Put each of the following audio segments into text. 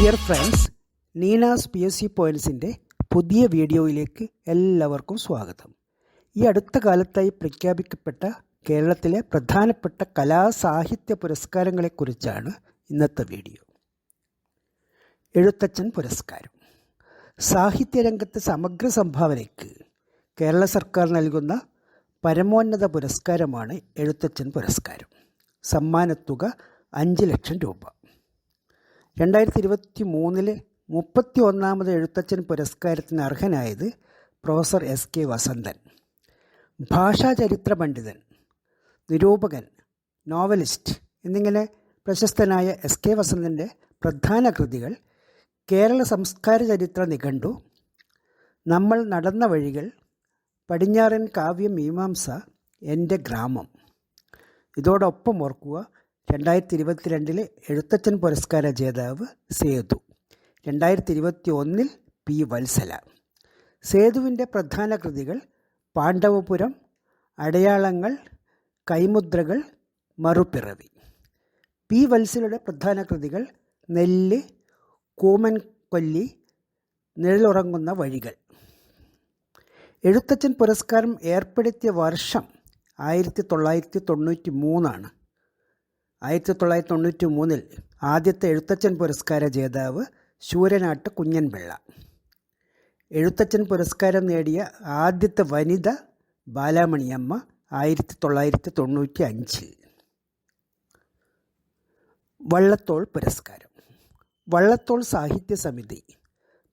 Dear friends Neena's P S C പോയിൻസിന്റെ പുതിയ വീഡിയോയിലേക്ക് എല്ലാവർക്കും സ്വാഗതം. ഈ അടുത്ത കാലത്തായി പ്രഖ്യാപിക്കപ്പെട്ട കേരളത്തിലെ പ്രധാനപ്പെട്ട കലാസാഹിത്യ പുരസ്കാരങ്ങളെക്കുറിച്ചാണ് ഇന്നത്തെ വീഡിയോ. എഴുത്തച്ഛൻ പുരസ്കാരം. സാഹിത്യരംഗത്ത് സമഗ്ര സംഭാവനയ്ക്ക് കേരള സർക്കാർ നൽകുന്ന പരമോന്നത പുരസ്കാരമാണ് എഴുത്തച്ഛൻ പുരസ്കാരം. സമ്മാനത്തുക അഞ്ച് ലക്ഷം രൂപ. രണ്ടായിരത്തി ഇരുപത്തി മൂന്നിലെ മുപ്പത്തി ഒന്നാമത് എഴുത്തച്ഛൻ പുരസ്കാരത്തിന് അർഹനായത് പ്രൊഫസർ എസ് കെ വസന്തൻ. ഭാഷാചരിത്ര പണ്ഡിതൻ നിരൂപകൻ നോവലിസ്റ്റ് എന്നിങ്ങനെ പ്രശസ്തനായ എസ് കെ വസന്തന്റെ പ്രധാന കൃതികൾ കേരള സംസ്കാര ചരിത്ര നിഘണ്ടു നമ്മൾ നടന്ന വഴികൾ പടിഞ്ഞാറൻ കാവ്യ മീമാംസ എന്റെ ഗ്രാമം. ഇതോടൊപ്പം ഓർക്കുക രണ്ടായിരത്തി ഇരുപത്തിരണ്ടിലെ എഴുത്തച്ഛൻ പുരസ്കാര ജേതാവ് സേതു. രണ്ടായിരത്തി ഇരുപത്തി ഒന്നിൽ പി. വത്സല. സേതുവിന്റെ പ്രധാന കൃതികൾ പാണ്ഡവപുരം അടയാളങ്ങൾ കൈമുദ്രകൾ മറുപിറവി. പി. വത്സലയുടെ പ്രധാന കൃതികൾ നെല്ല് കൂമൻ കൊല്ലി നിഴലുറങ്ങുന്ന വഴികൾ. എഴുത്തച്ഛൻ പുരസ്കാരം ഏർപ്പെടുത്തിയ വർഷം ആയിരത്തി തൊള്ളായിരത്തി തൊണ്ണൂറ്റി മൂന്നാണ് ആയിരത്തി തൊള്ളായിരത്തി തൊണ്ണൂറ്റി മൂന്നിൽ ആദ്യത്തെ എഴുത്തച്ഛൻ പുരസ്കാര ജേതാവ് ശൂരനാട്ട് കുഞ്ഞൻപിള്ള. എഴുത്തച്ഛൻ പുരസ്കാരം നേടിയ ആദ്യത്തെ വനിത ബാലാമണിയമ്മ ആയിരത്തി തൊള്ളായിരത്തി തൊണ്ണൂറ്റി അഞ്ചിൽ വള്ളത്തോൾ പുരസ്കാരം. വള്ളത്തോൾ സാഹിത്യ സമിതി.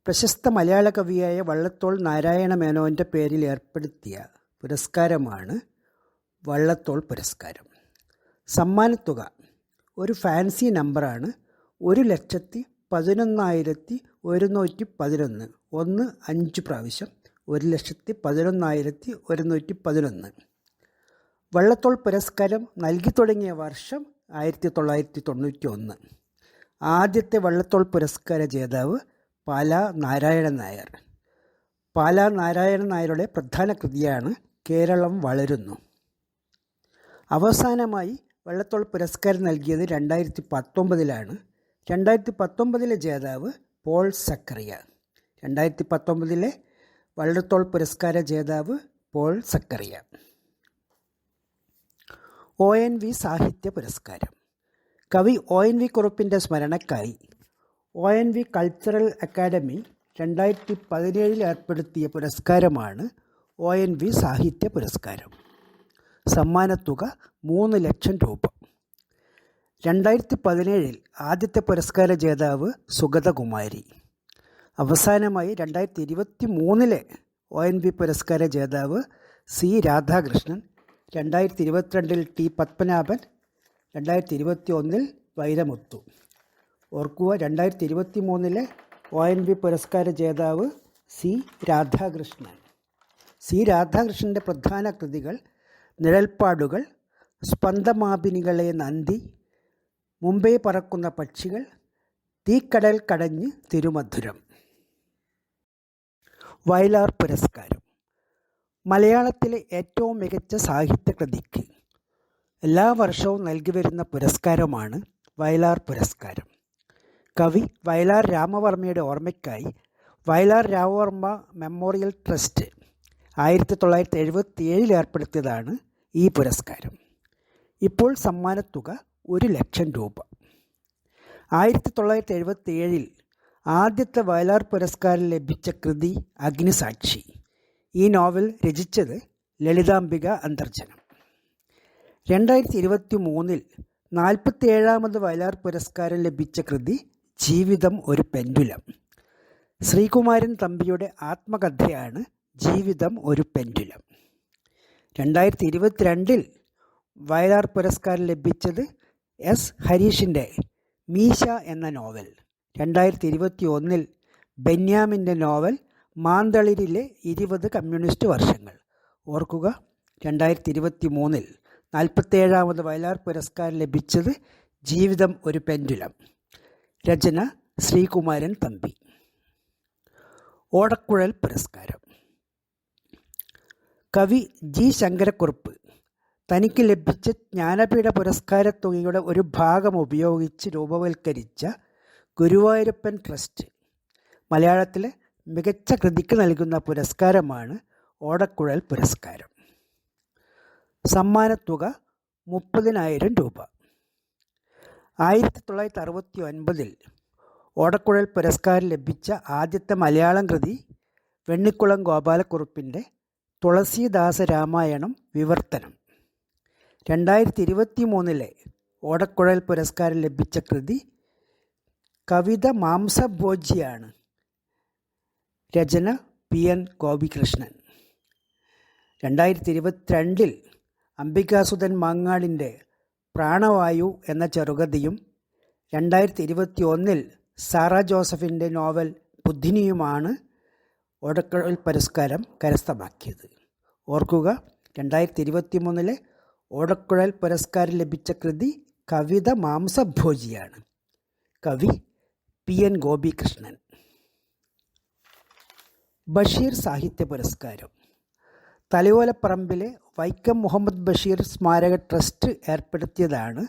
പ്രശസ്ത മലയാള കവിയായ വള്ളത്തോൾ നാരായണ മേനോന്റെ പേരിൽ ഏർപ്പെടുത്തിയ പുരസ്കാരമാണ് വള്ളത്തോൾ പുരസ്കാരം. സമ്മാനത്തുക. ഒരു ഫാൻസി നമ്പറാണ് ഒരു ലക്ഷത്തി പതിനൊന്നായിരത്തി ഒരുന്നൂറ്റി പതിനൊന്ന്. ഒന്ന് അഞ്ച് പ്രാവശ്യം. ഒരു ലക്ഷത്തി പതിനൊന്നായിരത്തി ഒരുന്നൂറ്റി പതിനൊന്ന്. വള്ളത്തോൾ പുരസ്കാരം നൽകി തുടങ്ങിയ വർഷം ആയിരത്തി തൊള്ളായിരത്തി തൊണ്ണൂറ്റി ഒന്ന് ആദ്യത്തെ വള്ളത്തോൾ പുരസ്കാര ജേതാവ് പാല നാരായണൻ നായർ. പാല നാരായണൻ നായരുടെ പ്രധാന കൃതിയാണ് കേരളം വളരുന്നു. അവസാനമായി വള്ളത്തോൾ പുരസ്കാരം നൽകിയത് രണ്ടായിരത്തി പത്തൊമ്പതിലാണ് രണ്ടായിരത്തി പത്തൊമ്പതിലെ ജേതാവ് പോൾ സക്കറിയ. രണ്ടായിരത്തി പത്തൊമ്പതിലെ വള്ളത്തോൾ പുരസ്കാര ജേതാവ് Paul Zacharia. O N V സാഹിത്യ പുരസ്കാരം. കവി ഒ എൻ വി കുറുപ്പിന്റെ സ്മരണക്കായി O N V cultural academy രണ്ടായിരത്തി പതിനേഴിൽ ഏർപ്പെടുത്തിയ പുരസ്കാരമാണ് ഒ എൻ വി സാഹിത്യ പുരസ്കാരം. സമ്മാനത്തുക മൂന്ന് ലക്ഷം രൂപ. രണ്ടായിരത്തി പതിനേഴിൽ ആദ്യത്തെ പുരസ്കാര ജേതാവ് സുഗതകുമാരി. അവസാനമായി രണ്ടായിരത്തി ഇരുപത്തി മൂന്നിലെ ഒ എൻ വി പുരസ്കാര ജേതാവ് സി രാധാകൃഷ്ണൻ രണ്ടായിരത്തി ഇരുപത്തിരണ്ടിൽ ടി പത്മനാഭൻ രണ്ടായിരത്തി ഇരുപത്തി ഒന്നിൽ വൈരമുത്തു. ഓർക്കുക രണ്ടായിരത്തി ഇരുപത്തി മൂന്നിലെ ഒ എൻ വി പുരസ്കാര ജേതാവ് സി രാധാകൃഷ്ണൻ. സി രാധാകൃഷ്ണന്റെ പ്രധാന കൃതികൾ നിഴൽപ്പാടുകൾ സ്പന്ദമാപിനികളെ നന്ദി മുംബൈ പറക്കുന്ന പക്ഷികൾ തീക്കടൽ കടഞ്ഞ് തിരുമധുരം. വയലാർ പുരസ്കാരം. മലയാളത്തിലെ ഏറ്റവും മികച്ച സാഹിത്യകൃതിക്ക് എല്ലാ വർഷവും നൽകി വരുന്ന പുരസ്കാരമാണ് വയലാർ പുരസ്കാരം. കവി വയലാർ രാമവർമ്മയുടെ ഓർമ്മയ്ക്കായി വയലാർ രാമവർമ്മ മെമ്മോറിയൽ ട്രസ്റ്റ് ആയിരത്തി തൊള്ളായിരത്തി എഴുപത്തി ഏഴിൽ ഏർപ്പെടുത്തിയതാണ് ഈ പുരസ്കാരം. ഇപ്പോൾ സമ്മാനത്തുക ഒരു ലക്ഷം രൂപ. ആയിരത്തി തൊള്ളായിരത്തി എഴുപത്തി ഏഴിൽ ആദ്യത്തെ വയലാർ പുരസ്കാരം ലഭിച്ച കൃതി അഗ്നിസാക്ഷി. ഈ നോവൽ രചിച്ചത് ലളിതാംബിക അന്തർജനം. രണ്ടായിരത്തി ഇരുപത്തി മൂന്നിൽ നാൽപ്പത്തി ഏഴാമത് വയലാർ പുരസ്കാരം ലഭിച്ച കൃതി ജീവിതം ഒരു പെൻഡുലം. ശ്രീകുമാരൻ തമ്പിയുടെ ആത്മകഥയാണ് ജീവിതം ഒരു പെൻഡുലം. രണ്ടായിരത്തി ഇരുപത്തിരണ്ടിൽ വയലാർ പുരസ്കാരം ലഭിച്ചത് എസ് ഹരീഷിന്റെ മീശ എന്ന നോവൽ. രണ്ടായിരത്തി ഇരുപത്തി ഒന്നിൽ ബെന്യാമിന്റെ നോവൽ മാന്തളിരിലെ ഇരുപത് കമ്മ്യൂണിസ്റ്റ് വർഷങ്ങൾ. ഓർക്കുക രണ്ടായിരത്തി ഇരുപത്തി മൂന്നിൽ നാൽപ്പത്തേഴാമത് വയലാർ പുരസ്കാരം ലഭിച്ചത് ജീവിതം ഒരു പെൻഡുലം. രചന ശ്രീകുമാരൻ തമ്പി. ഓടക്കുഴൽ പുരസ്കാരം. കവി ജി ശങ്കരക്കുറുപ്പ് തനിക്ക് ലഭിച്ച ജ്ഞാനപീഠ പുരസ്കാര തുകയുടെ ഒരു ഭാഗം ഉപയോഗിച്ച് രൂപവൽക്കരിച്ച ഗുരുവായൂരപ്പൻ ട്രസ്റ്റ് മലയാളത്തിലെ മികച്ച കൃതിക്ക് നൽകുന്ന പുരസ്കാരമാണ് ഓടക്കുഴൽ പുരസ്കാരം. സമ്മാനത്തുക മുപ്പതിനായിരം രൂപ. ആയിരത്തി തൊള്ളായിരത്തി അറുപത്തി ഒൻപതിൽ ഓടക്കുഴൽ പുരസ്കാരം ലഭിച്ച ആദ്യത്തെ മലയാളം കൃതി വെണ്ണിക്കുളം ഗോപാലക്കുറുപ്പിന്റെ തുളസീദാസ രാമായണം വിവർത്തനം. രണ്ടായിരത്തി ഇരുപത്തി മൂന്നിലെ ഓടക്കുഴൽ പുരസ്കാരം ലഭിച്ച കൃതി കവിത മാംസഭോജിയാണ്. രചന പി. എൻ. ഗോപികൃഷ്ണൻ. രണ്ടായിരത്തി ഇരുപത്തിരണ്ടിൽ അംബികാസുധൻ മാങ്ങാടിന്റെ പ്രാണവായു എന്ന ചെറുകഥയും രണ്ടായിരത്തി ഇരുപത്തി ഒന്നിൽ സാറ ജോസഫിന്റെ നോവൽ ബുദ്ധിനിയുമാണ് ഓടക്കുഴൽ പുരസ്കാരം കരസ്ഥമാക്കിയത്. ഓർക്കുക രണ്ടായിരത്തി ഇരുപത്തി മൂന്നിലെ ഓടക്കുഴൽ പുരസ്കാരം ലഭിച്ച കൃതി കവിത മാംസഭോജിയാണ്. കവി പി എൻ ഗോപികൃഷ്ണൻ. ബഷീർ സാഹിത്യ പുരസ്കാരം. തലയോലപ്പറമ്പിലെ വൈക്കം മുഹമ്മദ് ബഷീർ സ്മാരക ട്രസ്റ്റ് ഏർപ്പെടുത്തിയതാണ്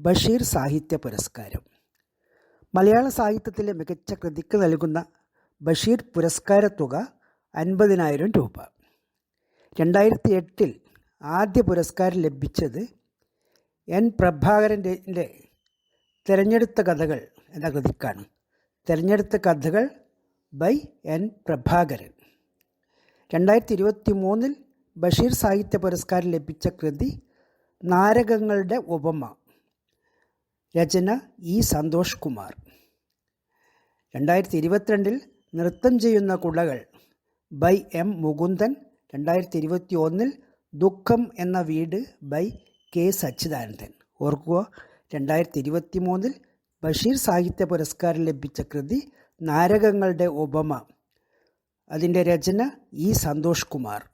ബഷീർ സാഹിത്യ പുരസ്കാരം. മലയാള സാഹിത്യത്തിലെ മികച്ച കൃതിക്ക് നൽകുന്ന ബഷീർ പുരസ്കാര തുക അൻപതിനായിരം രൂപ. രണ്ടായിരത്തി എട്ടിൽ ആദ്യ പുരസ്കാരം ലഭിച്ചത് എൻ പ്രഭാകരന്റെ തിരഞ്ഞെടുത്ത കഥകൾ എന്ന കൃതിക്കാണ്. തിരഞ്ഞെടുത്ത കഥകൾ ബൈ എൻ പ്രഭാകരൻ. രണ്ടായിരത്തി ഇരുപത്തി മൂന്നിൽ ബഷീർ സാഹിത്യ പുരസ്കാരം ലഭിച്ച കൃതി നാരകങ്ങളുടെ ഉപമ. രചന ഇ സന്തോഷ് കുമാർ. രണ്ടായിരത്തി ഇരുപത്തിരണ്ടിൽ നൃത്തം ചെയ്യുന്ന കുടകൾ ബൈ എം മുകുന്ദൻ രണ്ടായിരത്തി ഇരുപത്തി ഒന്നിൽ ദുഃഖം എന്ന വീട് ബൈ കെ സച്ചിദാനന്ദൻ. ഓർക്കുക രണ്ടായിരത്തി ഇരുപത്തി മൂന്നിൽ ബഷീർ സാഹിത്യ പുരസ്കാരം ലഭിച്ച കൃതി നാരകങ്ങളുടെ ഉപമ. അതിന്റെ രചന ഇ സന്തോഷ് കുമാർ.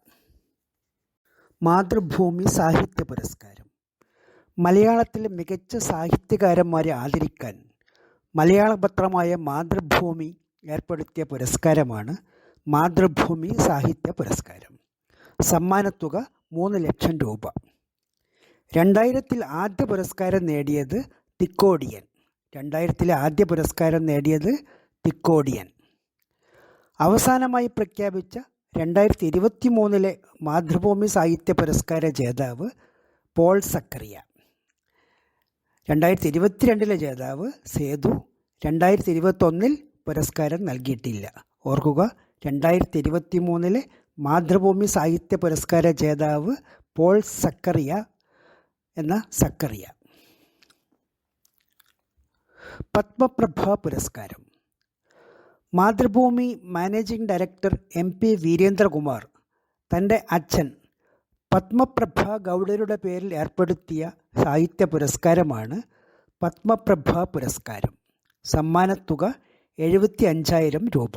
മാതൃഭൂമി സാഹിത്യ പുരസ്കാരം. മലയാളത്തിലെ മികച്ച സാഹിത്യകാരന്മാരെ ആദരിക്കാൻ മലയാള പത്രമായ മാതൃഭൂമി ഏർപ്പെടുത്തിയ പുരസ്കാരമാണ് മാതൃഭൂമി സാഹിത്യ പുരസ്കാരം. സമ്മാനത്തുക മൂന്ന് ലക്ഷം രൂപ. രണ്ടായിരത്തിൽ ആദ്യ പുരസ്കാരം നേടിയത് തിക്കോടിയൻ. രണ്ടായിരത്തിലെ ആദ്യ പുരസ്കാരം നേടിയത് തിക്കോടിയൻ. അവസാനമായി പ്രഖ്യാപിച്ച രണ്ടായിരത്തി ഇരുപത്തി മൂന്നിലെ മാതൃഭൂമി സാഹിത്യ പുരസ്കാര ജേതാവ് പോൾ സക്കറിയ. രണ്ടായിരത്തി ഇരുപത്തിരണ്ടിലെ ജേതാവ് സേതു. രണ്ടായിരത്തി ഇരുപത്തൊന്നിൽ പുരസ്കാരം നൽകിയിട്ടില്ല. ഓർക്കുക രണ്ടായിരത്തി ഇരുപത്തി മൂന്നിലെ മാതൃഭൂമി സാഹിത്യ പുരസ്കാര ജേതാവ് പോൾ സക്കറിയ എന്ന സക്കറിയ. പത്മപ്രഭ പുരസ്കാരം. Mathrubhumi managing director M P Veerendrakumar തന്റെ അച്ഛൻ പത്മപ്രഭ ഗൗഡരുടെ പേരിൽ ഏർപ്പെടുത്തിയ സാഹിത്യ പുരസ്കാരമാണ് പത്മപ്രഭ പുരസ്കാരം. സമ്മാനത്തുക എഴുപത്തി അഞ്ചായിരം രൂപ.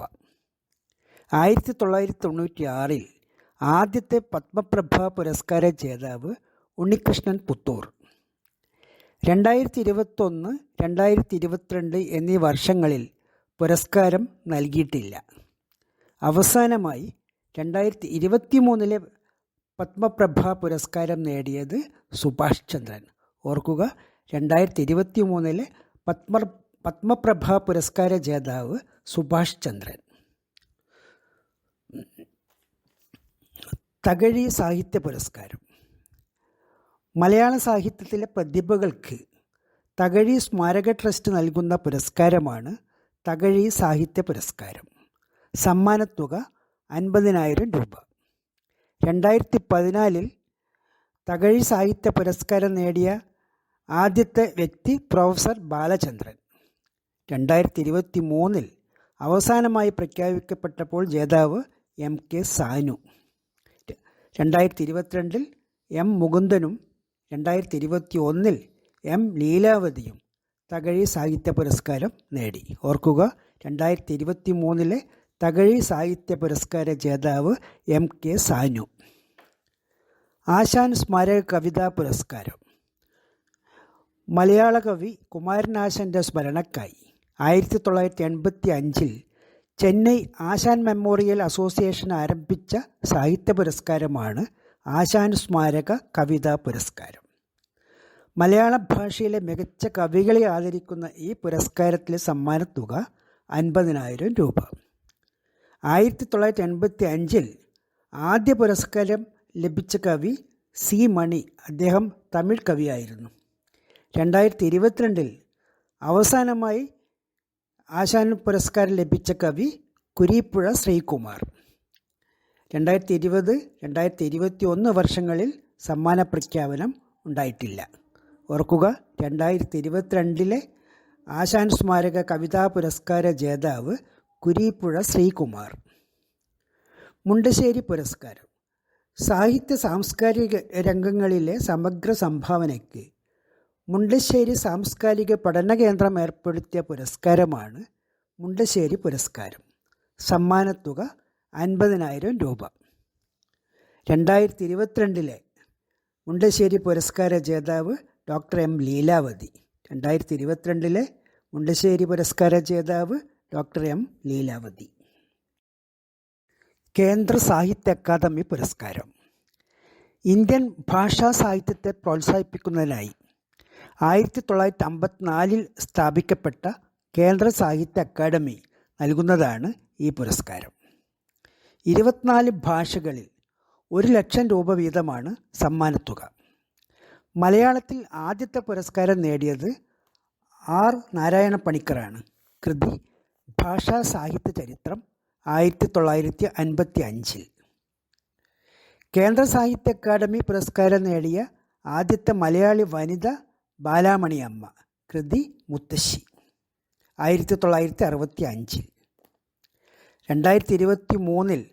ആയിരത്തി തൊള്ളായിരത്തി തൊണ്ണൂറ്റി ആറിൽ ആദ്യത്തെ പത്മപ്രഭ പുരസ്കാര ജേതാവ് ഉണ്ണികൃഷ്ണൻ പുത്തൂർ. രണ്ടായിരത്തി ഇരുപത്തൊന്ന് രണ്ടായിരത്തി ഇരുപത്തിരണ്ട് എന്നീ വർഷങ്ങളിൽ പുരസ്കാരം നൽകിയിട്ടില്ല. അവസാനമായി രണ്ടായിരത്തി ഇരുപത്തി മൂന്നിലെ പത്മപ്രഭ പുരസ്കാരം നേടിയത് സുഭാഷ് ചന്ദ്രൻ. ഓർക്കുക രണ്ടായിരത്തി ഇരുപത്തി മൂന്നിലെ പത്മ പത്മപ്രഭ പുരസ്കാര ജേതാവ് സുഭാഷ് ചന്ദ്രൻ. തകഴി സാഹിത്യ പുരസ്കാരം. മലയാള സാഹിത്യത്തിലെ പ്രതിഭകൾക്ക് തകഴി സ്മാരക ട്രസ്റ്റ് നൽകുന്ന പുരസ്കാരമാണ് തകഴി സാഹിത്യ പുരസ്കാരം. സമ്മാനത്തുക അൻപതിനായിരം രൂപ. രണ്ടായിരത്തി പതിനാലിൽ തകഴി സാഹിത്യ പുരസ്കാരം നേടിയ ആദ്യത്തെ വ്യക്തി പ്രൊഫസർ ബാലചന്ദ്രൻ. രണ്ടായിരത്തി ഇരുപത്തി മൂന്നിൽ അവസാനമായി പ്രഖ്യാപിക്കപ്പെട്ടപ്പോൾ ജേതാവ് എം കെ സാനു. രണ്ടായിരത്തി ഇരുപത്തിരണ്ടിൽ എം മുകുന്ദനും രണ്ടായിരത്തി ഇരുപത്തി ഒന്നിൽ എം ലീലാവതിയും തകഴി സാഹിത്യ പുരസ്കാരം നേടി. ഓർക്കുക രണ്ടായിരത്തി ഇരുപത്തി മൂന്നിലെ തകഴി സാഹിത്യ പുരസ്കാര ജേതാവ് എം കെ സാനു. ആശാൻ സ്മാരക കവിതാ പുരസ്കാരം. മലയാള കവി കുമാരനാശന്റെ സ്മരണക്കായി. ആയിരത്തി തൊള്ളായിരത്തി എൺപത്തി അഞ്ചിൽ ചെന്നൈ ആശാൻ മെമ്മോറിയൽ അസോസിയേഷൻ ആരംഭിച്ച സാഹിത്യ പുരസ്കാരമാണ് ആശാൻ സ്മാരക കവിതാ പുരസ്കാരം. മലയാള ഭാഷയിലെ മികച്ച കവികളെ ആദരിക്കുന്ന ഈ പുരസ്കാരത്തിലെ സമ്മാനത്തുക അൻപതിനായിരം രൂപ. ആയിരത്തി തൊള്ളായിരത്തി എൺപത്തി അഞ്ചിൽ ആദ്യ പുരസ്കാരം ലഭിച്ച കവി സി മണി അദ്ദേഹം തമിഴ് കവിയായിരുന്നു. രണ്ടായിരത്തി ഇരുപത്തിരണ്ടിൽ അവസാനമായി ആശാൻ പുരസ്കാരം ലഭിച്ച കവി കുരീപ്പുഴ ശ്രീകുമാർ. രണ്ടായിരത്തി ഇരുപത് രണ്ടായിരത്തി ഇരുപത്തി ഒന്ന് വർഷങ്ങളിൽ സമ്മാന പ്രഖ്യാപനം ഉണ്ടായിട്ടില്ല. ഓർക്കുക രണ്ടായിരത്തി ഇരുപത്തിരണ്ടിലെ ആശാൻ സ്മാരക കവിതാ പുരസ്കാര ജേതാവ് കുരീപ്പുഴ ശ്രീകുമാർ. മുണ്ടശ്ശേരി പുരസ്കാരം. സാഹിത്യ സാംസ്കാരിക രംഗങ്ങളിലെ സമഗ്ര സംഭാവനയ്ക്ക് മുണ്ടശ്ശേരി സാംസ്കാരിക പഠന കേന്ദ്രം ഏർപ്പെടുത്തിയ പുരസ്കാരമാണ് മുണ്ടശ്ശേരി പുരസ്കാരം. സമ്മാനത്തുക അൻപതിനായിരം രൂപ. രണ്ടായിരത്തി ഇരുപത്തിരണ്ടിലെ മുണ്ടശ്ശേരി പുരസ്കാര ജേതാവ് ഡോക്ടർ എം ലീലാവതി. രണ്ടായിരത്തി ഇരുപത്തിരണ്ടിലെ മുണ്ടശ്ശേരി പുരസ്കാര ജേതാവ് ഡോക്ടർ എം ലീലാവതി. കേന്ദ്ര സാഹിത്യ അക്കാദമി പുരസ്കാരം. ഇന്ത്യൻ ഭാഷാ സാഹിത്യത്തെ പ്രോത്സാഹിപ്പിക്കുന്നതിനായി ആയിരത്തി തൊള്ളായിരത്തി അമ്പത്തിനാലിൽ സ്ഥാപിക്കപ്പെട്ട കേന്ദ്ര സാഹിത്യ അക്കാദമി നൽകുന്നതാണ് ഈ പുരസ്കാരം. ഇരുപത്തിനാല് ഭാഷകളിൽ ഒരു ലക്ഷം രൂപ വീതമാണ് സമ്മാനത്തുക. മലയാളത്തിൽ ആദ്യത്തെ പുരസ്കാരം നേടിയത് ആർ നാരായണ പണിക്കറാണ് കൃതി ഭാഷാ സാഹിത്യ ചരിത്രം ആയിരത്തി തൊള്ളായിരത്തി അൻപത്തി അഞ്ചിൽ കേന്ദ്ര സാഹിത്യ അക്കാദമി പുരസ്കാരം നേടിയ ആദ്യത്തെ മലയാളി വനിത ബാലാമണി അമ്മ കൃതി മുത്തശ്ശി. ആയിരത്തി തൊള്ളായിരത്തി അറുപത്തി അഞ്ചിൽ രണ്ടായിരത്തി ഇരുപത്തി മൂന്നിൽ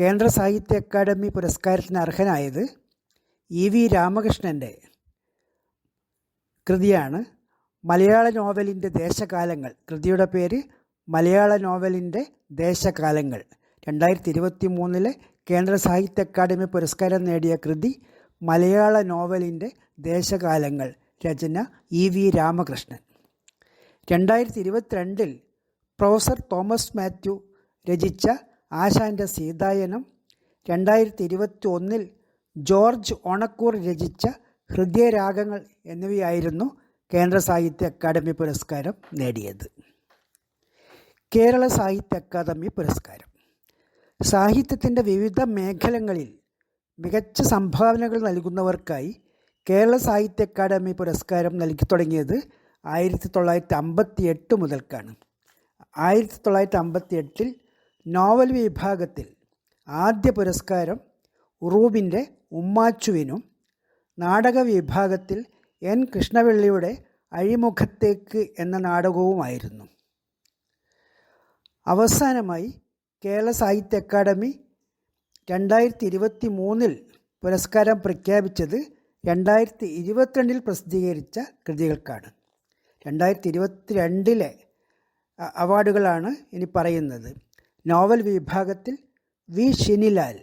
കേന്ദ്ര സാഹിത്യ അക്കാദമി പുരസ്കാരത്തിന് അർഹനായത് ഇ വി രാമകൃഷ്ണന്റെ കൃതിയാണ്. മലയാള നോവലിന്റെ ദേശകാലങ്ങൾ. കൃതിയുടെ പേര് മലയാള നോവലിന്റെ ദേശകാലങ്ങൾ. രണ്ടായിരത്തി ഇരുപത്തി മൂന്നിലെ കേന്ദ്ര സാഹിത്യ അക്കാദമി പുരസ്കാരം നേടിയ കൃതി മലയാള നോവലിന്റെ ദേശകാലങ്ങൾ. രചന ഇ വി രാമകൃഷ്ണൻ. രണ്ടായിരത്തി ഇരുപത്തിരണ്ടിൽ പ്രൊഫസർ തോമസ് മാത്യു രചിച്ച ആശാന്റെ സീതായനം. രണ്ടായിരത്തി ഇരുപത്തി ഒന്നിൽ ജോർജ് ഓണക്കൂർ രചിച്ച ഹൃദയരാഗങ്ങൾ എന്നിവയായിരുന്നു കേന്ദ്ര സാഹിത്യ അക്കാദമി പുരസ്കാരം നേടിയത്. കേരള സാഹിത്യ അക്കാദമി പുരസ്കാരം. സാഹിത്യത്തിന്റെ വിവിധ മേഖലകളിൽ മികച്ച സംഭാവനകൾ നൽകുന്നവർക്കായി കേരള സാഹിത്യ അക്കാദമി പുരസ്കാരം നൽകി തുടങ്ങിയത് ആയിരത്തി തൊള്ളായിരത്തി അമ്പത്തി എട്ട് മുതൽക്കാണ്. ആയിരത്തി തൊള്ളായിരത്തി അമ്പത്തി എട്ടിൽ നോവൽ വിഭാഗത്തിൽ ആദ്യ പുരസ്കാരം ഉറൂബിന്റെ ഉമ്മാച്ചുവിനും നാടക വിഭാഗത്തിൽ എൻ കൃഷ്ണവെള്ളിയുടെ അഴിമുഖത്തേക്ക് എന്ന നാടകവുമായിരുന്നു. അവസാനമായി കേരള സാഹിത്യ അക്കാദമി രണ്ടായിരത്തി ഇരുപത്തി മൂന്നിൽ പുരസ്കാരം പ്രഖ്യാപിച്ചത് രണ്ടായിരത്തി ഇരുപത്തിരണ്ടിൽ പ്രസിദ്ധീകരിച്ച കൃതികൾക്കാണ്. രണ്ടായിരത്തി ഇരുപത്തി രണ്ടിലെ അവാർഡുകളാണ് ഇനി പറയുന്നത്. നോവൽ വിഭാഗത്തിൽ വി. ഷിനിലാൽ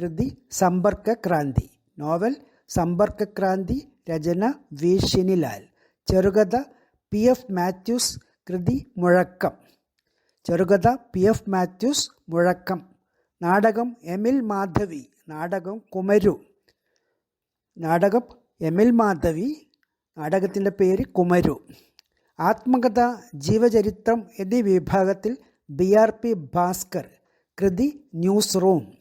കൃതി സമ്പർക്ക ക്രാന്തി നോവൽ സമ്പർക്ക ക്രാന്തി രചന വി. ഷിനിലാൽ ചെറുകഥ പി. എഫ്. മാത്യൂസ് കൃതി മുഴക്കം. ചെറുകഥ പി. എഫ്. മാത്യൂസ് മുഴക്കം. നാടകം എമിൽ മാധവി. നാടകം കുമരു. നാടകം എം എൽ മാധവി നാടകത്തിന്റെ പേര് കുമരു. ആത്മകഥ ജീവചരിത്രം എന്നീ വിഭാഗത്തിൽ ബി ആർ പി ഭാസ്കർ കൃതി news room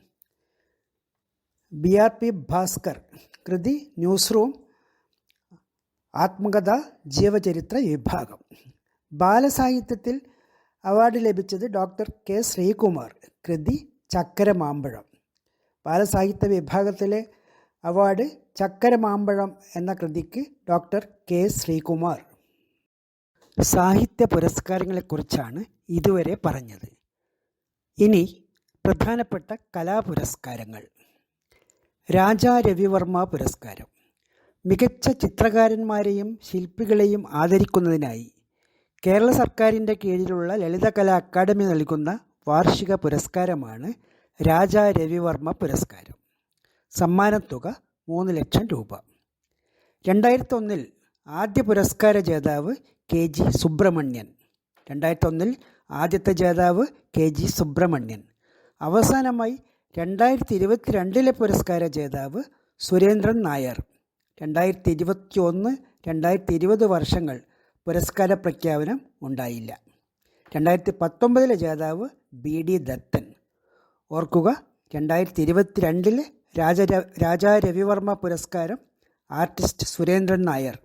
B R P Bhaskar കൃതി ന്യൂസ് റൂം ആത്മകഥ ജീവചരിത്ര വിഭാഗം. ബാലസാഹിത്യത്തിൽ അവാർഡ് ലഭിച്ചത് ഡോക്ടർ കെ ശ്രീകുമാർ കൃതി ചക്കര മാമ്പഴം ബാലസാഹിത്യ വിഭാഗത്തിലെ അവാർഡ് ചക്കര മാമ്പഴം എന്ന കൃതിക്ക് ഡോക്ടർ കെ ശ്രീകുമാർ. സാഹിത്യ പുരസ്കാരങ്ങളെക്കുറിച്ചാണ് ഇതുവരെ പറഞ്ഞത്. ഇനി പ്രധാനപ്പെട്ട കലാപുരസ്കാരങ്ങൾ. രാജാ രവിവർമ്മ പുരസ്കാരം. മികച്ച ചിത്രകാരന്മാരെയും ശില്പികളെയും ആദരിക്കുന്നതിനായി കേരള സർക്കാരിന്റെ കീഴിലുള്ള ലളിതകലാ അക്കാദമി നൽകുന്ന വാർഷിക പുരസ്കാരമാണ് രാജാ രവിവർമ്മ പുരസ്കാരം. സമ്മാനത്തുക മൂന്ന് ലക്ഷം രൂപ. രണ്ടായിരത്തി ഒന്നിൽ ആദ്യ പുരസ്കാര ജേതാവ് കെ ജി സുബ്രഹ്മണ്യൻ. രണ്ടായിരത്തി ഒന്നിൽ ആദ്യത്തെ ജേതാവ് കെ ജി സുബ്രഹ്മണ്യൻ. അവസാനമായി രണ്ടായിരത്തി ഇരുപത്തി രണ്ടിലെ പുരസ്കാര ജേതാവ് സുരേന്ദ്രൻ നായർ. രണ്ടായിരത്തി ഇരുപത്തി ഒന്ന് രണ്ടായിരത്തി ഇരുപത് വർഷങ്ങൾ പുരസ്കാര പ്രഖ്യാപനം ഉണ്ടായില്ല. രണ്ടായിരത്തി പത്തൊമ്പതിലെ ജേതാവ് ബി ഡി ദത്തൻ. ഓർക്കുക രണ്ടായിരത്തി ഇരുപത്തി രണ്ടിലെ രാജ രാജാ രവിവർമ്മ പുരസ്കാരം ആർട്ടിസ്റ്റ് സുരേന്ദ്രൻ നായർ.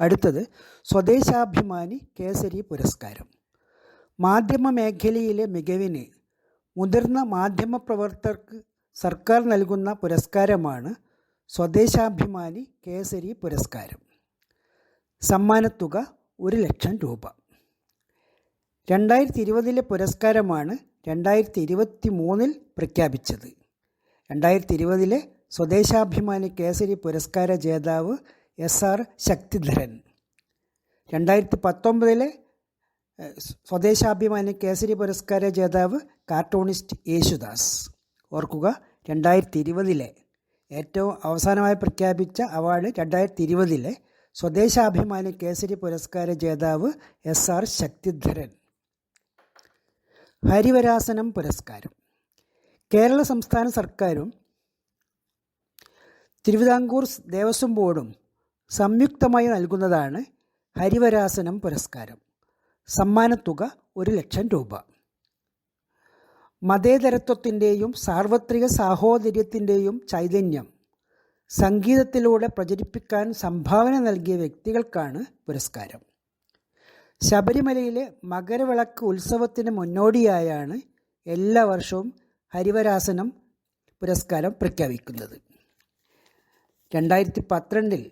അടുത്തത് സ്വദേശാഭിമാനി കേസരി പുരസ്കാരം. മാധ്യമ മേഖലയിലെ മികവിന് മുതിർന്ന മാധ്യമ പ്രവർത്തകർക്ക് സർക്കാർ നൽകുന്ന പുരസ്കാരമാണ് സ്വദേശാഭിമാനി കേസരി പുരസ്കാരം. സമ്മാനത്തുക ഒരു ലക്ഷം രൂപ. രണ്ടായിരത്തി ഇരുപതിലെ പുരസ്കാരമാണ് രണ്ടായിരത്തി ഇരുപത്തി മൂന്നിൽ പ്രഖ്യാപിച്ചത്. രണ്ടായിരത്തി ഇരുപതിലെ സ്വദേശാഭിമാനി കേസരി പുരസ്കാര ജേതാവ് എസ് ആർ ശക്തിധരൻ. രണ്ടായിരത്തി പത്തൊമ്പതിലെ സ്വദേശാഭിമാനി കേസരി പുരസ്കാര ജേതാവ് കാർട്ടൂണിസ്റ്റ് യേശുദാസ്. ഓർക്കുക രണ്ടായിരത്തി ഇരുപതിലെ ഏറ്റവും അവസാനമായി പ്രഖ്യാപിച്ച അവാർഡ് രണ്ടായിരത്തി ഇരുപതിലെ സ്വദേശാഭിമാനി കേസരി പുരസ്കാര ജേതാവ് എസ് ആർ ശക്തിധരൻ. ഹരിവരാസനം പുരസ്കാരം. കേരള സംസ്ഥാന സർക്കാരും തിരുവിതാംകൂർ ദേവസ്വം ബോർഡും സംയുക്തമായി നൽകുന്നതാണ് ഹരിവരാസനം പുരസ്കാരം. സമ്മാനത്തുക ഒരു ലക്ഷം രൂപ. മതേതരത്വത്തിന്റെയും സാർവത്രിക സാഹോദര്യത്തിന്റെയും ചൈതന്യം സംഗീതത്തിലൂടെ പ്രചരിപ്പിക്കാൻ സംഭാവന നൽകിയ വ്യക്തികൾക്കാണ് പുരസ്കാരം. ശബരിമലയിലെ മകരവിളക്ക് ഉത്സവത്തിന് മുന്നോടിയായാണ് എല്ലാ വർഷവും ഹരിവരാസനം പുരസ്കാരം പ്രഖ്യാപിക്കുന്നത്. രണ്ടായിരത്തി പന്ത്രണ്ടിൽ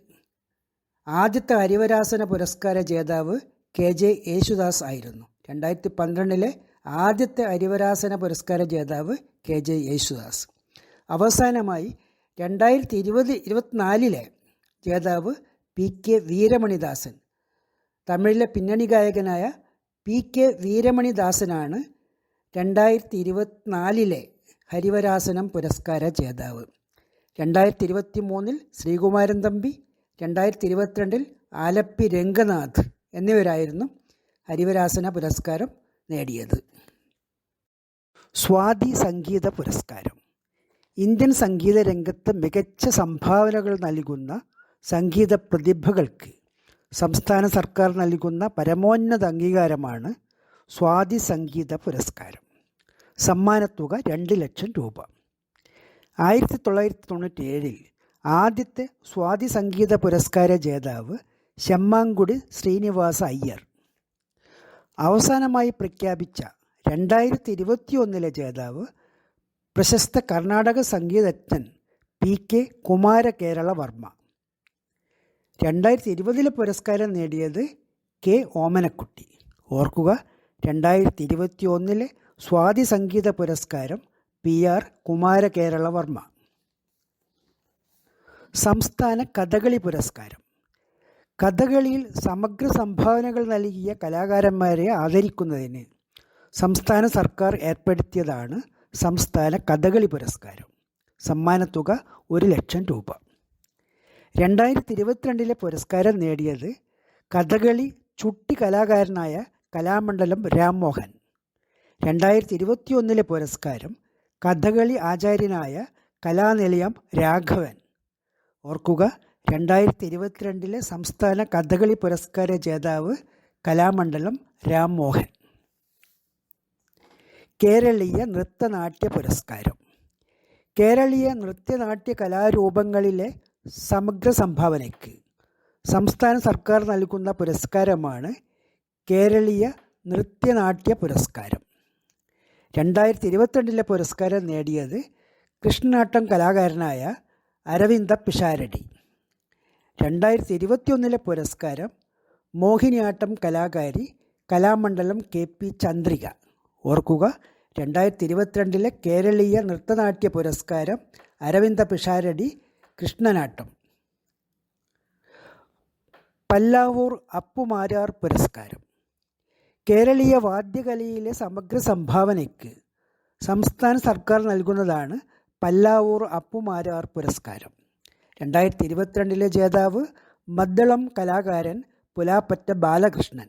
ആദ്യത്തെ ഹരിവരാസന പുരസ്കാര ജേതാവ് കെ ജെ യേശുദാസ് ആയിരുന്നു. രണ്ടായിരത്തി പന്ത്രണ്ടിലെ ആദ്യത്തെ ഹരിവരാസന പുരസ്കാര ജേതാവ് കെ ജെ യേശുദാസ്. അവസാനമായി രണ്ടായിരത്തി ഇരുപത് ഇരുപത്തിനാലിലെ ജേതാവ് പി കെ വീരമണിദാസൻ തമിഴിലെ പിന്നണി ഗായകനായ പി കെ വീരമണിദാസനാണ് രണ്ടായിരത്തി ഇരുപത്തിനാലിലെ ഹരിവരാസനം പുരസ്കാര ജേതാവ്. രണ്ടായിരത്തി ഇരുപത്തി മൂന്നിൽ ശ്രീകുമാരൻ തമ്പി രണ്ടായിരത്തി ഇരുപത്തിരണ്ടിൽ ആലപ്പി രംഗനാഥ് എന്നിവരായിരുന്നു ഹരിവരാസന പുരസ്കാരം നേടിയത്. സ്വാതി സംഗീത പുരസ്കാരം. ഇന്ത്യൻ സംഗീത രംഗത്ത് മികച്ച സംഭാവനകൾ നൽകുന്ന സംഗീത പ്രതിഭകൾക്ക് സംസ്ഥാന സർക്കാർ നൽകുന്ന പരമോന്നത അംഗീകാരമാണ് സ്വാതി സംഗീത പുരസ്കാരം. സമ്മാനത്തുക രണ്ട് ലക്ഷം രൂപ. ആയിരത്തി തൊള്ളായിരത്തി തൊണ്ണൂറ്റി ഏഴിൽ ആദ്യത്തെ സ്വാതി സംഗീത പുരസ്കാര ജേതാവ് ശമ്മാങ്കുടി ശ്രീനിവാസ അയ്യർ. അവസാനമായി പ്രഖ്യാപിച്ച രണ്ടായിരത്തി ഇരുപത്തിയൊന്നിലെ ജേതാവ് പ്രശസ്ത കർണാടക സംഗീതജ്ഞൻ പി കെ കുമാരകേരള വർമ്മ രണ്ടായിരത്തി ഇരുപതിലെ പുരസ്കാരം നേടിയത് കെ. ഓമനക്കുട്ടി. ഓർക്കുക രണ്ടായിരത്തി ഇരുപത്തി ഒന്നിലെ സ്വാതി സംഗീത പുരസ്കാരം പി. ആർ. കുമാരകേരളവർമ്മ. സംസ്ഥാന കഥകളി പുരസ്കാരം. കഥകളിയിൽ സമഗ്ര സംഭാവനകൾ നൽകിയ കലാകാരന്മാരെ ആദരിക്കുന്നതിന് സംസ്ഥാന സർക്കാർ ഏർപ്പെടുത്തിയതാണ് സംസ്ഥാന കഥകളി പുരസ്കാരം. സമ്മാനത്തുക ഒരു ലക്ഷം രൂപ. രണ്ടായിരത്തി ഇരുപത്തിരണ്ടിലെ പുരസ്കാരം നേടിയത് കഥകളി ചുട്ടി കലാകാരനായ കലാമണ്ഡലം രാംമോഹൻ രണ്ടായിരത്തി ഇരുപത്തിയൊന്നിലെ പുരസ്കാരം കഥകളി ആചാര്യനായ കലാനിലയം രാഘവൻ. ഓർക്കുക രണ്ടായിരത്തി ഇരുപത്തിരണ്ടിലെ സംസ്ഥാന കഥകളി പുരസ്കാര ജേതാവ് കലാമണ്ഡലം രാംമോഹൻ കേരളീയ നൃത്തനാട്യ പുരസ്കാരം. കേരളീയ നൃത്യനാട്യ കലാരൂപങ്ങളിലെ സമഗ്ര സംഭാവനയ്ക്ക് സംസ്ഥാന സർക്കാർ നൽകുന്ന പുരസ്കാരമാണ് കേരളീയ നൃത്യനാട്യ പുരസ്കാരം. രണ്ടായിരത്തി ഇരുപത്തിരണ്ടിലെ പുരസ്കാരം നേടിയത് കൃഷ്ണനാട്ടം കലാകാരനായ അരവിന്ദ പിഷാരടി. രണ്ടായിരത്തി ഇരുപത്തിയൊന്നിലെ പുരസ്കാരം മോഹിനിയാട്ടം കലാകാരി കലാമണ്ഡലം കെ പി ചന്ദ്രിക. ഓർക്കുക രണ്ടായിരത്തി ഇരുപത്തിരണ്ടിലെ കേരളീയ നൃത്തനാട്യ പുരസ്കാരം അരവിന്ദ പിഷാരടി കൃഷ്ണനാട്ടം. പല്ലാവൂർ അപ്പുമാരാർ പുരസ്കാരം. കേരളീയ വാദ്യകലയിലെ സമഗ്ര സംഭാവനയ്ക്ക് സംസ്ഥാന സർക്കാർ നൽകുന്നതാണ് പല്ലാവൂർ അപ്പുമാരാർ പുരസ്കാരം. രണ്ടായിരത്തി ഇരുപത്തിരണ്ടിലെ ജേതാവ് മദ്ദളം കലാകാരൻ പുലാപ്പറ്റ ബാലകൃഷ്ണൻ.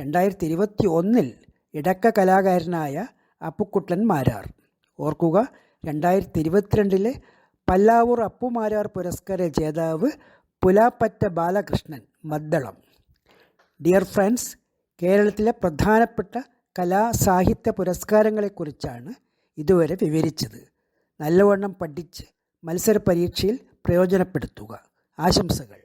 രണ്ടായിരത്തി ഇരുപത്തി ഒന്നിൽ ഇടക്ക കലാകാരനായ അപ്പുക്കുട്ടൻ മാരാർ. ഓർക്കുക രണ്ടായിരത്തി ഇരുപത്തിരണ്ടിലെ പല്ലാവൂർ അപ്പുമാരാർ പുരസ്കാര ജേതാവ് പുലാപ്പറ്റ ബാലകൃഷ്ണൻ മദ്ദളം. ഡിയർ ഫ്രണ്ട്സ് കേരളത്തിലെ പ്രധാനപ്പെട്ട കലാ സാഹിത്യ പുരസ്കാരങ്ങളെക്കുറിച്ചാണ് ഇതുവരെ വിവരിച്ചത്. നല്ലവണ്ണം പഠിച്ച് മത്സര പരീക്ഷയിൽ പ്രയോജനപ്പെടുത്തുക. ആശംസകൾ.